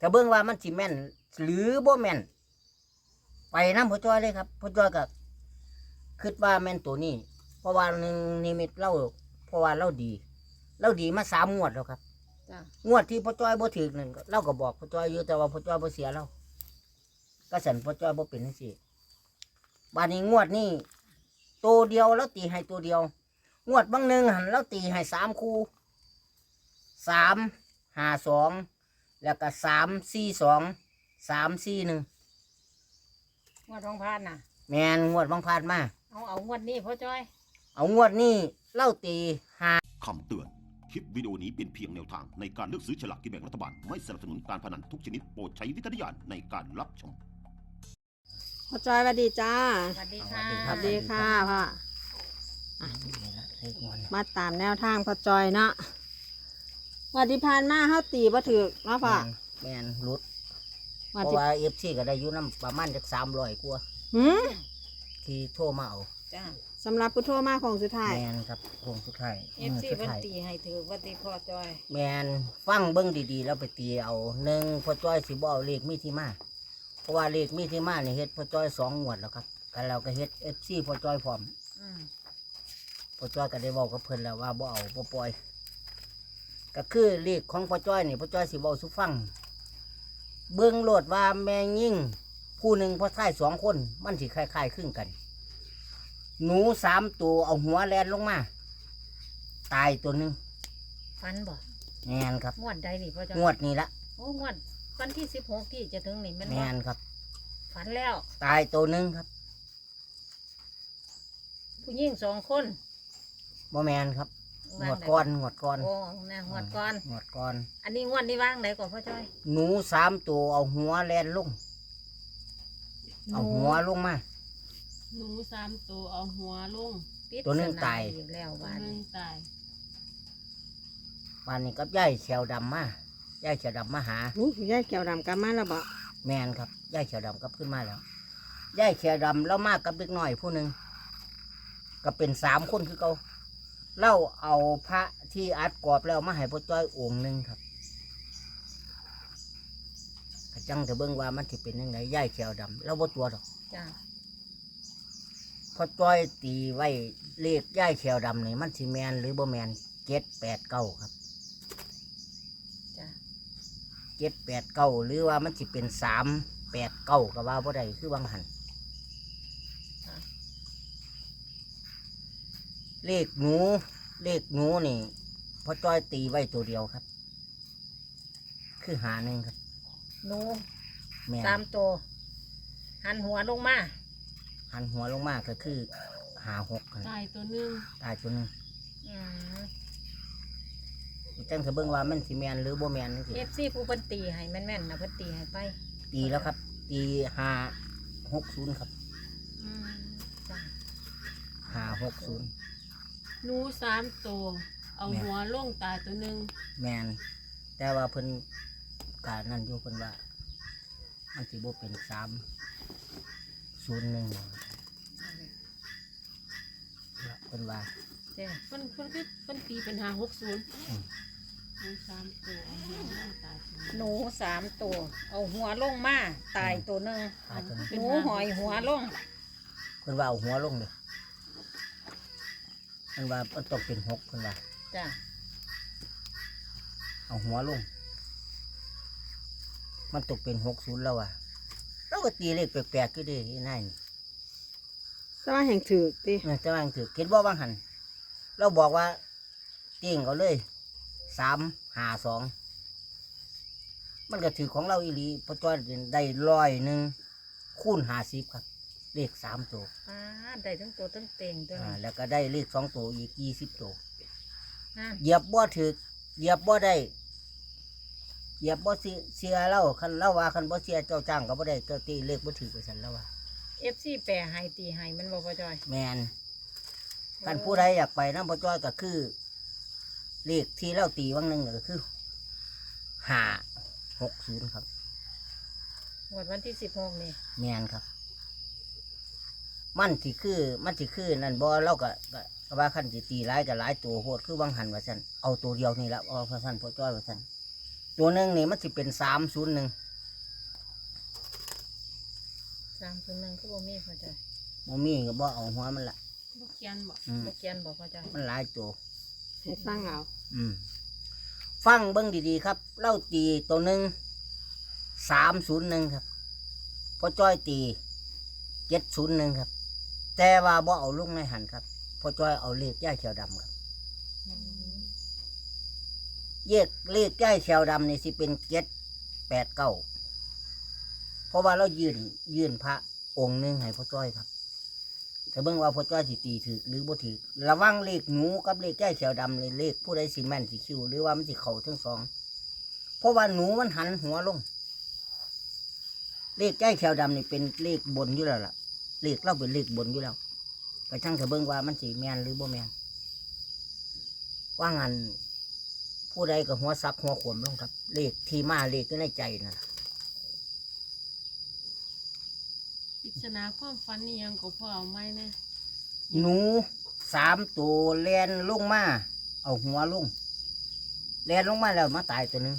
แต่เบิ่งว่ามันสิแม่น หรือบ่แม่น ไปน้ำพ่อจ้อยเลยครับพ่อจ้อยก็คิดว่าแม่นตัวนี้ เพราะว่าหนึ่งนิมิตเล่าเพราะว่าเราดีเราดีมาสามงวดแล้วครับจ้ะงวดที่พ่อจ้อยบ่ถึกนั่นก็เราก็บอกพ่อจ้อยอยู่แต่ว่าพ่อจ้อยบ่เสียเราก็สันพ่อจ้อยบ่เป็นจังซี่บานนี้งวดนี้ตัวเดียวแล้วตีให้ตัวเดียว งวดบางหนึ่งหันแล้วตีให้สามคู่สามห้าสอง แล้วก็สามสี่สองสามสี่หนึ่งงวดรองพานน่ะ แมนงวดบางพลาดมา เอาเอางวดนี้พ่อจ้อย เอางวดนี้เล่าตีหาคำเตือน คลิปวิดีโอนี้เป็นเพียงแนวทางในการเลือกซื้อฉลากกินแบ่งรัฐบาล ไม่สนับสนุนการพนันทุกชนิดโปรดใช้วิจารณญาณในการรับชม พ่อจอยสวัสดีจ้าสวัสดีค่ะสวัสดีค่ะพ่อนี่ละเลขงวดนี้มาตามแนวทางพ่อจอยเนาะ วันที่ผ่านมาเฮาตีบ่ถือเนาะพ่อแมนรุดเพวันราะที่ว่าเอฟซีก็ได้อยู่น้ำประมาณจากสามร้อยกว่าหืมที่โทรมาเอาจ้าสำหรับผู้โทรมาของสุดท้ายแมนครับโค้งสุดท้ายเอฟซีมื้อสุดเพิ่นท้ายตีให้ถือว่าตีพ่อจ้อย แมนฟังเบิ้งดีๆ แล้วไปตีเอาหนึ่งพอจ้อยสิบเอาเลขมีที่มาเพราะว่าเลขมีที่มาเนี่ยเฮ็ดพอจ้อยสองงวดแล้วครับกันเราก็เฮ็ดเอฟซีพอจ้อยพร้อมอืมพอจ้อยก็ได้บอกกับเพิ่นแล้วว่าบ่เอาบ่ปล่อย ก็คือเลขของพอจ้อยนี่พอจ้อยสิบอกสุฟัง เบิ้งโลดว่าแม่ยิ่งผู้หนึ่งพอท้ายสองคน มันสิคล้ายๆครึ่งกัน หนูสามตัวเอาหัวแลนลงมา ตายตัวหนึ่งฟันบ่แมนครับ งวดใดนี่พ่อจ้อยงวดนี้ละโอ้งวดวันที่สิบหกที่จะถึงนี่แมันแมบ่นครับ ฝันแล้ว ตายตัวหนึ่งครับผู้หญิงสองคนบ่แมนครับ งวางวดไหก้อนงวดก้อนโอ้นะงวดก่อน งวดก้อน อันนี้งวดนี้วางไหนก่อนพ่อจ้อย หนูสามตัวเอาหัวแลนลงเอาหัวลงมาหนูสามตัวเอาหัวลงปริศตัวหนึ่งนาตายอีกแล้วตัวบ้านหนึงนี้ตายวันนี้กับย่ายเขียวดำมาย่ายเขียวดำมาหาอู้ยายเกี่ยวดำกลับมาแล้วบ่แมนครับย่ายเขียวดำก็ขึ้นมาแล้วย่ายเขียวดำแล้วมากับเด็กน้อยผู้หนึ่งก็เป็นสามคนคือเขา เล่าเอาพระที่อัดกรอบแล้วมาให้พ่อจ้อยองค์หนึ่งครับกระจังจะเบิ่งว่ามันสิเป็นยังไงย่ายเขียวดำเราบ่ตัวดอกจ้าพอจ้อยตีไว้เลขย่ายเขียวดำนี่มันสิแมนหรือบ่แมนเจ็ดแปดเก้าครับจ้าเจ็ดแปดเก้าหรือว่ามันสิเป็นสามแปดเก้าก็ว่าบ่ได้คือบางหัน เลขหนู เลขหนูนี่พอจ้อยตีไว้ตัวเดียวครับ คือหาหนึ่งครับ หนูแม่นสามตัว หันหัวลงมา หันหัวลงมาก็คือหาหกครับตายตัวหนึงตายตัวหนึงอืมจังจะเบิ่งว่ามันสิแมนหรือบ่แมนนี่สิเอฟซีผู้เพิ่นตีให้แม่นๆนะเพิ่นตีให้ไปตีแล้วครับ ตีห้าหกศูนย์ครับอืมจ้าห้าหกศูนย์ หนูสามตัวเอาแม่ หัวลงตายตัวหนึงแมนแต่ว่าเพิ่นการนั่นอยู่เพิ่นว่า มันสิบ่เป็นสามศูนย์หนึ่งเพิ่นว่า เจ้เพิ่นเพิ่นคือเพิ่นตีเป็นหาหกศูนย์อืม หนูสามตัวเอาหัวลงตายตัวหหนึงนูสามตัว เอาหัวลงมา ตายตัวหนึ่งตายตัวนึงหนูหอยหัวลงเพิ่นว่าเอาหัวลงเลยเพิ่นว่ามันต้องเป็นหกเพิ่นว่าจ้าเอาหัวลง มันตกเป็นหกศูนย์แล้วอะเราก็ตีเลขแปลกๆก็ได้นายนี่สว่าแห่งถือติเออแต่ว่าถือเห็นว่าบางหันเราบอกว่าเตียงเขาเลยสามหาสองมันก็ถือของเราอีหลีพอจ้อยได้ร้อยหนึ่งคูณหาสิบครับ เลขสามตัวอ่าได้ทั้งตัวทั้งเต็งตัวอ่านี้แล้วก็ได้เลขสองตัวอีกยี่สิบตัวอ่าเหยียบบ่ถือเหยียบบ่ได้เหยียบบ่เสียเสียเล่าคันเล่าว่าคันบ่เสียเจ้าจ้างก็บ่ได้เจ้าตีเลขบ่ถือไปสันแล้วว่าเอฟซีแปรให้ตีให้มันบ่พอจอยแมนกันผู้ใดอยากไปน้ำพอจ้อยก็คือ เลขที่เราตีวังหนึ่งก็คือห้าหกศูนย์ครับ งวดวันที่สิบหกนี่ แมนครับ มันสิคือ มันสิคือนั่นบ่เราก็ก็ก็ว่าขั้นสิตีหลายกับหลายตัวโหดคือวังหันว่าซั่นเอาตัวเดียวนี่ละเอาพระสันพอจ้อยว่าซั่นตัวหนึ่งนี่มันสิเป็นสามศูนย์หนึ่งสามศูนย์หนึ่งก็บ่มีพ่อจ้อยมมีก็บ่เอาหัวมันละลูกเขียนบอกอืม บ่เขียนบอกพ่อจ้อยมันหลายตัว ให้ฟังเอาอืม ฟังเบิ้งดีๆครับ เล่าตีตัวหนึ่งสามศูนย์หนึ่งครับพอจ้อยตีเจ็ดศูนย์หนึ่งครับ แต่ว่าบ่เอาลุงในหันครับพอจอยเอาเลขย่ายเขียวดำครับเลขเลขย่ายเขียวดำนี่สิเป็นเจ็ดแปดเก้าเพราะว่าเรายืนยืนพระองค์หนึงให้พ่อจ้อยครับแต่เบิ่งว่าพ่อจ้อยสิตีถือหรือบ่ถือระวังเลขหนูกับเลขย่ายเขียวดำเลยเลขผู้ใดสิแม่นสิคิวหรือว่ามันสิเข่าทั้งสองเพราะว่าหนูมันหันหัวลง เลขย่ายเขียวดำนี่เป็นเลขบนอยู่แล้วล่ะ เลขเราเป็นเลขบนอยู่แล้วก็ช่างเถอะเบิ่งว่ามันสิแมนหรือบ่แมนว่างันผู้ใดก็หัวซักหัวขวมลงครับ เลขที่มาเลขก็ในใจนั่นล่ะปริศนาความฝันนี่ยังก็พอเอาไหมนะหนูสามตัวแลนลงมาเอาหัวลงแลนลงมาแล้วมาตายตัวหนึง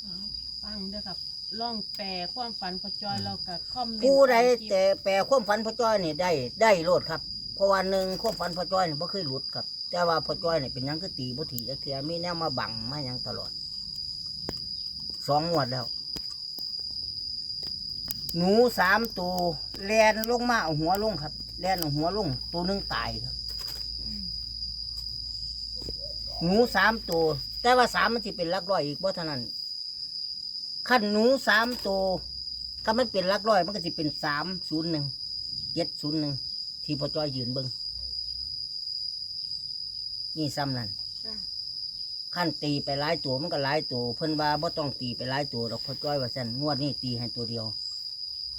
เอาฟังเด้อครับ ลองแปลความฝันพอจอยเรากับคอมเมนต์ผู้ใดใต้คลิปแต่แปลความฝันพ่อจ้อยนี่ได้ได้โลดครับ เพราะว่าหนึ่งความฝันพ่อจ้อยนี่บ่เคยหลุดครับ แต่ว่าพ่อจ้อยนี่เป็นหยังคือตีบ่ถีจักเทียมีแนวมาบังมาหยังตลอดสองงวดแล้ว หนูสามตัวแลนลงมาเอาหัวลงครับแลนเอาหัวลง ตัวหนึงตายครับหนูสามตัวแต่ว่าสามมันจะเป็นหลักร้อยอีกเพราะเท่านั้น ขั้นหนูสามตัวถ้ามันเป็นหลักร้อย มันก็จะเป็นสามศูนย์หนึ่งเจ็ดศูนย์หนึ่งที่พ่อจ้อยยืนเบิ้งนี่ซ้ำนั่นขั้นตีไปหลายตัวมันก็หลายตัวเพิ่นว่าบ่ต้องตีไปหลายตัวดอกพ่อจ้อยว่าซั่นงวดนี้ตีให้ตัวเดียว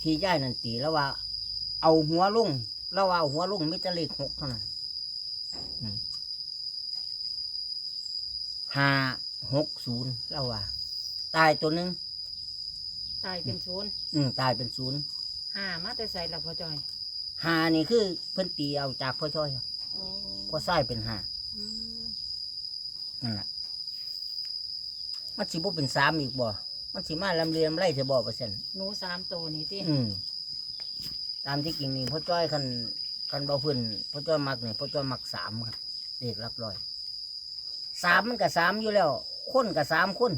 ที่ย่ายนั่นตีแล้วว่า เอาหัวลงแล้วว่าเอาหัวลงมิตรเลขหกเท่านั้นอืมห้าหกศูนย์แล้วว่า ตายตัวหนึ่ง ตายเป็นศูนย์อืมตายเป็นศูนย์ห้ามาแต่ใส่ละพ่อจ้อยหานี่คือเพิ่นตีเอาจากพ่อช่อยครับโอ้พ่อไส้เป็นหาอืมนั่นแหละมันสิบ่เป็นสามอีกบ่ มันสิมาลำเลียมไล่เถอะบ่เปอร์เซ็นต์หนูสามตัวนี่ที่อืมตามที่จริงนี่พ่อจ้อยคันคันเบาพื้นพ่อจ้อยมักเนี่ยพ่อจ้อยมักสามครับเด็กรับร้อยสามมันก็สามอยู่แล้วคนก็สามคน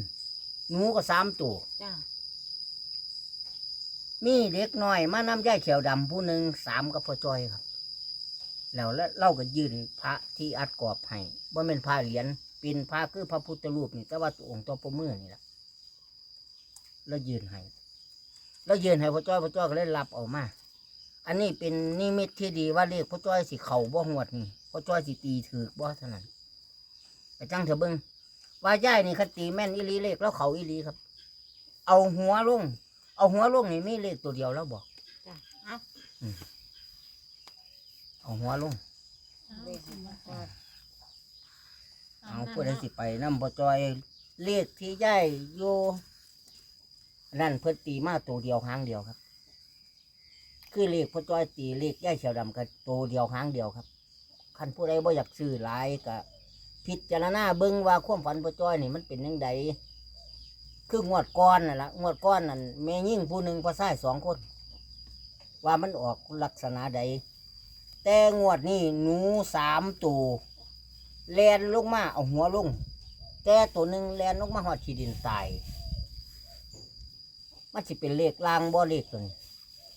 หนูก็สามตัวจ้า มีเด็กน้อย มานำย่ายเขียวดำผู้หนึ่งสามกับพ่อจ้อยครับ แล้วแล้วเราก็ยืนพระที่อัดกรอบให้ว่าเป็นพระเหรียญเป็นพระคือพระพุทธรูปนี่แต่ว่าตัวองค์ตัวประมือนี่แหละแล้วยืนให้แล้วยืนให้พ่อจ้อยพ่อจ้อยก็เลยรับออกมา อันนี้เป็นนิมิตที่ดีว่าเลขพ่อจ้อยสิเข่าบ่หวดนี่พ่อจ้อยสิตีถือบ่เท่านั้นไปจังเถอะเบิ้งว่าย่ายนี่คตีแม่นอีลีเลขแล้วเขาอีลีครับ เอาหัวลง เอาหัวลงนี่มีเลขตัวเดียวแล้วบอกจ้าเอาเอาหัวลง เอาเลขสิมาพ่อเอาเพื่อได้สิไปน้ำบ่จอยเลขที่ย่ายอยู่นั่นเพิ่นตีมาตัวเดียวหางเดียวครับ คือเลขพ่อจ้อยตีเลขย่ายเขียวดำกับตัวเดียวหางเดียวครับคันผู้ใดบ่อยากซื้อหลายก็พิจารณาเบิ่งว่าความฝันพ่อจ้อยนี่มันเป็นยังไง คืองวดก้อนน่ะละงวดก้อนนั่นแม่ยิ่งผู้หนึ่งพ่อชายสองคน ว่ามันออกลักษณะใด แต่งวดนี้หนูสามตัวแลนลงมาเอาหัวลง แต่ตัวหนึ่งแลนลงมาหอดขีดินตายมันสิเป็นเลขลางบ่เลขตัวนี้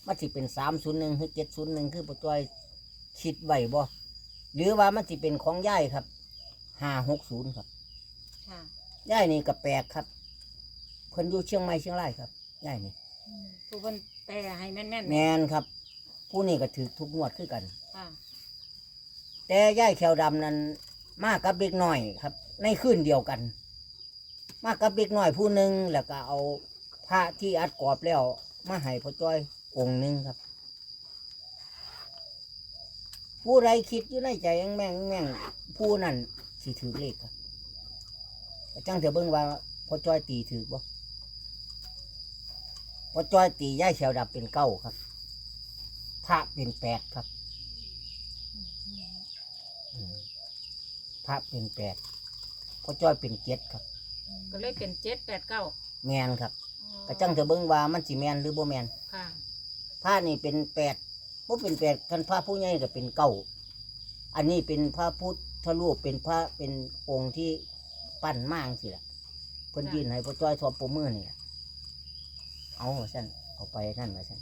มันสิเป็นสามศูนย์หนึ่งหรือเจ็ดศูนย์หนึ่งคือปจอยคิดไว้บ่หรือว่ามันสิเป็นของย่ายครับห้าหกศูนย์ครับค่ะย่ายนี่ก็แปลกครับ เพิ่นอยู่เชียงใหม่เชียงรายครับย่ายนี่ผู้เพิ่นแปลให้แม่นแม่นแมนครับ ผู้นี้ก็ถือทุกงวดคือกัน ค่ะแต่ย่ายแขวดำนั้นมากับเด็กน้อยครับ ในคืนเดียวกัน มากับเด็กน้อยผู้หนึ่งแล้วก็เอาพระที่อัดกรอบแล้วมาให้พ่อจ้อยองค์หนึ่งครับ ผู้ใดคิดอยู่ในใจแม่งแม่งแม่งผู้นั้นสิถือเลขครับแต่จังเถอะเบิ่งว่าพ่อจ้อยตีถือบ่พ่ อจ้อยตีย่ายแขวดำเป็นเก้าครับ พระเป็นแปดครับอืมพระเป็นแปดพ่อจ้อยเป็นเจ็ดครับ ก็เลยเป็นเจ็ดแปดเก้าแมนครับก็จังจะเบิ่งว่ามันสิแมนหรือบ่แมนค่ะผ้านี่เป็นแปดบ่เป็นแปดคันผ้าผู้ใหญ่ก็เป็นเก้าอันนี้เป็นพระพุทธรูปเป็นพระเป็นองค์ที่ปั้นมากสิล่ะเพิ่นจ้ะยื่นให้พ่อจ้อยทอปมือนี่ล่ะ เอาสั่นเอาไปนั่นว่าสั่น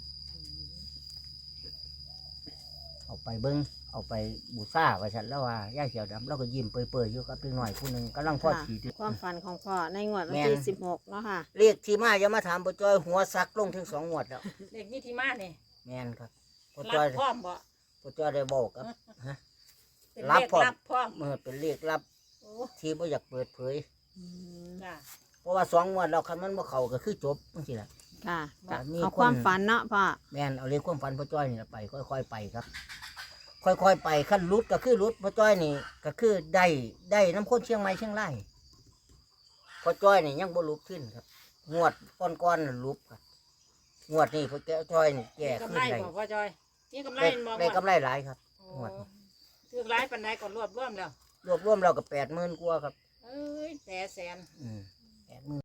เอาไปเบิ่งเอาไปบูชาว่าสั่นแล้วว่าย่าเขียวดำเราก็ยิ้มเปื่อยๆอยู่กับเล็กน้อยผู้หนึงกำลังทอดค่ะขีดอยู่ความฝันของพ่อในงวดวันแม่ที่นสิบหกเนาะค่ะเรียกที่มาอย่ามาถามพ่อจ้อยหัวซักลงถึงสองงวดแล้วเด็กนี่ที่มาเนี่ยแม่นครับพ่อรัจ้อยบพร้อมบ่พ่อจ้อยได้บอกครับฮะเป็นรับเลขพร้อมรับพร้อมเมื่อเป็นเรียกรับโอ้ที่บ่อยากเปิดเผยจ้ะเพราะว่าสองงวดเราคันมันบ่เข้าก็คือจบจังซี่ล่ะ ค่ะก็มีเอาคนความฝันเนาะพ่อแม่นเอาเรียกความฝันพ่อจ้อยนี่ล่ะไป ค่อย ๆ ไปครับ ค่อยๆไปขั้นรุดก็คือรุดพ่อจ้อยนี่ ก็คือได้ได้น้ำข้นเชียงใหม่เชียงรายพ่อจ้อยนี่ยังบ่ลุกขึ้นครับ งวดก้อนๆน่ะลุกครับงวดนี้พ่อจ้อยนี่แก่มีขึ้กำนไรได้บ่พ่อจอยนี่กำไรได้มองได้ว่ากำไรหลายครับโอ้งวด ถือไรปันใดก่อนรวบรวมแล้วรวบรวมเราก็แปดหมื่นกว่าครับ เอ้ยแปดแสนอืมแปดหมื่น